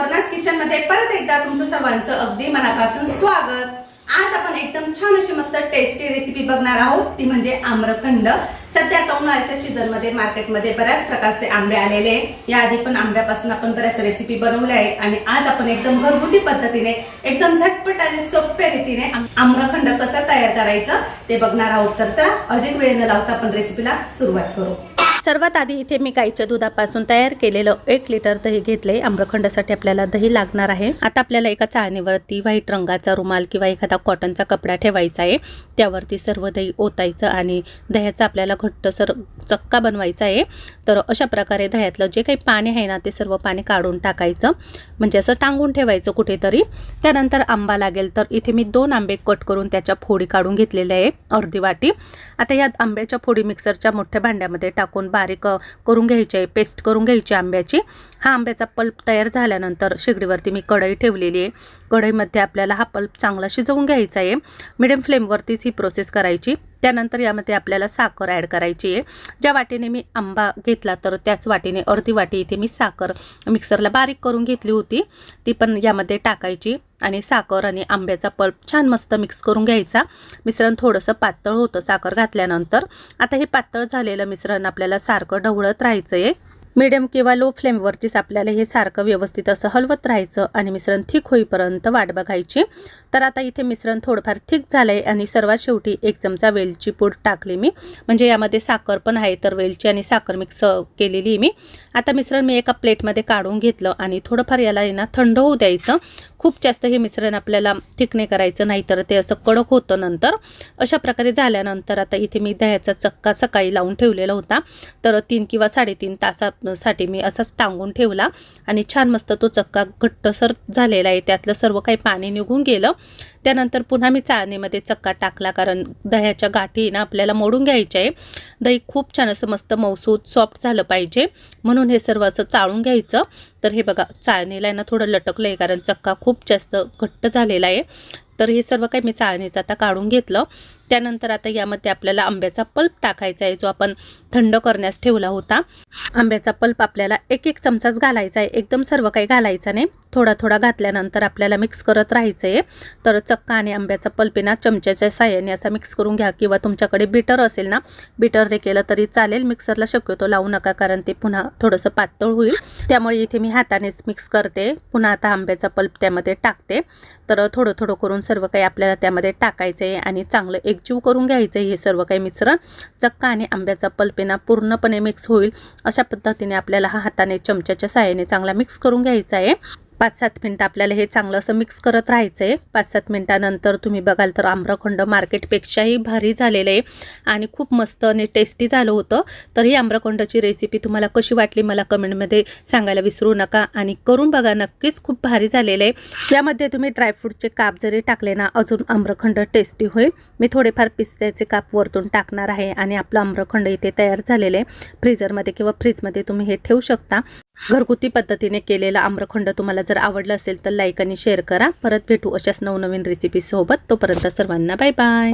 सुवर्णास किचनमध्ये परत एकदा तुमचं सर्वांचं अगदी मनापासून स्वागत. आज आपण एकदम छान अशी मस्त टेस्टी रेसिपी बघणार आहोत. ती म्हणजे आम्रखंड. सध्या आता उन्हाळ्याच्या सीझनमध्ये मार्केटमध्ये बऱ्याच प्रकारचे आंबे आलेले याआधी पण आंब्यापासून आपण बऱ्याच रेसिपी बनवल्या आहे आणि आज आपण एकदम घरगुती पद्धतीने एकदम झटपट आणि सोप्या रीतीने आम्रखंड कसं तयार करायचं ते बघणार आहोत. तर चला अधिक वेळ न लावता आपण रेसिपीला सुरुवात करू. सर्वात आधी इथे मी गाईच्या दुधापासून तयार केलेलं एक लिटर दही घेतले आम्रखंडासाठी आपल्याला दही लागणार आहे. आता आपल्याला एका चाळणीवरती व्हाईट रंगाचा रुमाल किंवा एखादा कॉटनचा कपडा ठेवायचा आहे. त्यावरती सर्व दही ओतायचं आणि दह्याचा आपल्याला घट्टसर चक्का बनवायचा आहे. तर अशा प्रकारे दह्यातलं जे काही पाणी आहे ना ते सर्व पाणी काढून टाकायचं. म्हणजे असं टांगून ठेवायचं कुठेतरी. त्यानंतर आंबा लागेल तर इथे मी दोन आंबे कट करून त्याच्या फोडी काढून घेतलेल्या आहे. अर्धी वाटी. आता या आंब्याच्या फोडी मिक्सरच्या मोठ्या भांड्यामध्ये टाकून बारीक करून घ्यायची आहे पेस्ट करून घ्यायची आंब्याची. हा आंब्याचा पल्प तयार झाल्यानंतर शेगडीवरती मी कढई ठेवलेली आहे. कढईमध्ये आपल्याला हा पल्प चांगला शिजवून घ्यायचा आहे. मिडियम फ्लेमवरतीच ही प्रोसेस करायची. त्यानंतर यामध्ये आपल्याला साखर ॲड करायची आहे. ज्या वाटीने मी आंबा घेतला तर त्याच वाटीने अर्धी वाटी इथे मी साखर मिक्सरला बारीक करून घेतली होती. ती पण यामध्ये टाकायची आणि साखर आणि आंब्याचा पल्प छान मस्त मिक्स करून घ्यायचा. मिश्रण थोडंसं पातळ होतं साखर घातल्यानंतर. आता हे पातळ झालेलं मिश्रण आपल्याला सारखं ढवळत राहायचं आहे मिडियम किंवा लो फ्लेमवरतीच आपल्याला हे सारखं व्यवस्थित असं हलवत राहायचं आणि मिश्रण थिक होईपर्यंत वाट बघायची. तर आता इथे मिश्रण थोडंफार थिक झालं आहे आणि सर्वात शेवटी एक चमचा वेलची पूड टाकली मी. म्हणजे यामध्ये साखर पण आहे तर वेलची आणि साखर मिक्स केलेली आहे मी. आता मिश्रण मी एका प्लेटमध्ये काढून घेतलं आणि थोडंफार याला आहे ना थंड होऊ द्यायचं. खूप जास्त हे मिश्रण आपल्याला थिक नाही करायचं ते असं कडक होतं नंतर. अशा प्रकारे झाल्यानंतर आता इथे मी दह्याचा चक्का सकाळी लावून ठेवलेला होता. तर तीन किंवा साडेतीन साठी मी असाच टांगून ठेवला आणि छान मस्त तो चक्का घट्टसर झालेला आहे. त्यातलं सर्व काही पाणी निघून गेलं. त्यानंतर पुन्हा मी चाळणीमध्ये चक्का टाकला कारण दह्याच्या गाठी ना आपल्याला मोडून घ्यायच्या आहे. दही खूप छान असं मस्त मौसूद सॉफ्ट झालं पाहिजे. म्हणून हे सर्व असं चाळून घ्यायचं. तर हे बघा चाळणीला ना थोडं लटकलं आहे कारण चक्का खूप जास्त घट्ट झालेला आहे. तर हे सर्व काही मी चाळणीचं आता काढून घेतलं. त्यानंतर आता यामध्ये आपल्याला आंब्याचा पल्प टाकायचा आहे जो आपण थंड करण्यास ठेवला होता. आंब्याचा पल्प आपल्याला एक एक चमचाच घालायचा आहे. एकदम सर्व काही घालायचा नाही. थोडा थोडा घातल्यानंतर आपल्याला मिक्स करत राहायचं आहे तर चक्का आणि आंब्याचा पल्पेना चमच्याच्या साह्याने असा मिक्स करून घ्या किंवा तुमच्याकडे बिटर असेल ना बिटरने केलं तरी चालेल. मिक्सरला शक्यतो लावू नका कारण ते पुन्हा थोडंसं पातळ होईल. त्यामुळे इथे मी हातानेच मिक्स करते. पुन्हा आता आंब्याचा पल्प त्यामध्ये टाकते. तर थोडं थोडं करून सर्व काही आपल्याला त्यामध्ये टाकायचं आहे आणि चांगलं एकजीव करून घ्यायचं आहे हे सर्व काही मिश्रण. चक्का आणि आंब्याचा पल्पेना पूर्णपणे मिक्स होईल. अशा पद्धतीने आपल्याला हा हाताने चमच्याच्या साहाय्याने चांगला मिक्स करून घ्यायचा आहे. पाच सात मिनटं आपल्याला हे चांगलं असं मिक्स करत राहायचं आहे पाच सात मिनटानंतर तुम्ही बघाल तर आम्रखंड मार्केटपेक्षाही भारी झालेलं आहे आणि खूप मस्त आणि टेस्टी झालं होतं. तर ही आम्रखंडाची रेसिपी तुम्हाला कशी वाटली मला कमेंटमध्ये सांगायला विसरू नका आणि करून बघा नक्कीच खूप भारी झालेलं आहे. यामध्ये तुम्ही ड्रायफ्रूटचे काप जरी टाकले ना अजून आम्रखंड टेस्टी होईल. मी थोडेफार पिस्त्याचे काप वरतून टाकणार आहे आणि आपलं आम्रखंड इथे तयार झालेलं आहे. फ्रीजरमध्ये किंवा फ्रीजमध्ये तुम्ही हे ठेवू शकता. घरगुती पद्धतीने केलेला आम्रखंड तुम्हाला जर आवडलं असेल तर लाईक आणि शेअर करा. परत भेटू अशाच नवनवीन रेसिपीसोबत तोपर्यंत सर्वांना बाय बाय